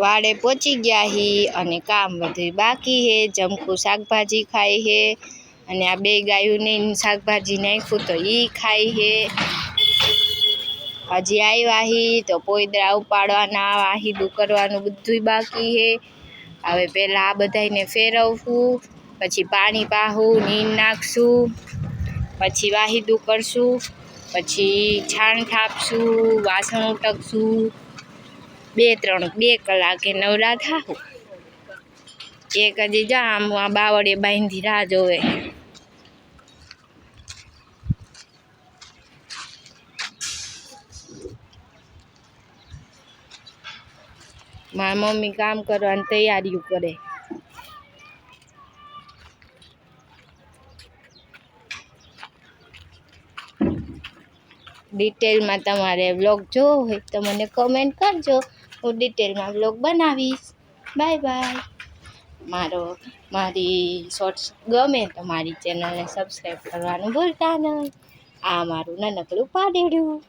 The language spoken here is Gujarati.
વાડે પહોંચી ગયા હી અને કામ બધું બાકી હે. જમકું શાકભાજી ખાય હે અને આ બે ગાયોને શાકભાજી નાખ્યું તો એ ખાય હે. હજી આવ્યા હી તો પોઈદરા ઉપાડવાના, વાહીદું કરવાનું બધું બાકી હે. હવે પહેલાં આ બધાને ફેરવવું, પછી પાણી પાહું નીંદ નાખશું, પછી વાહીદું કરશું, પછી છાણ થાપશું વાસણ ઉટકશું બે, ત્રણ, બે કલાકે નવરા થાવું એક હજી જા આમ આ બાવળે બાંધી રાહ જોવે. મારા મમ્મી કામ કરવાની તૈયારીઓ કરે. ડિટેલમાં તમારે બ્લોગ જોવો હોય તો મને કમેન્ટ કરજો. હું ડિટેલમાં બ્લોગ બનાવીશ. બાય બાય મારો, મારી શોર્ટ્સ ગમે તો મારી ચેનલને સબસ્ક્રાઈબ કરવાનું ભૂલતા નહીં. આ મારું નાનકડું પાડેડું.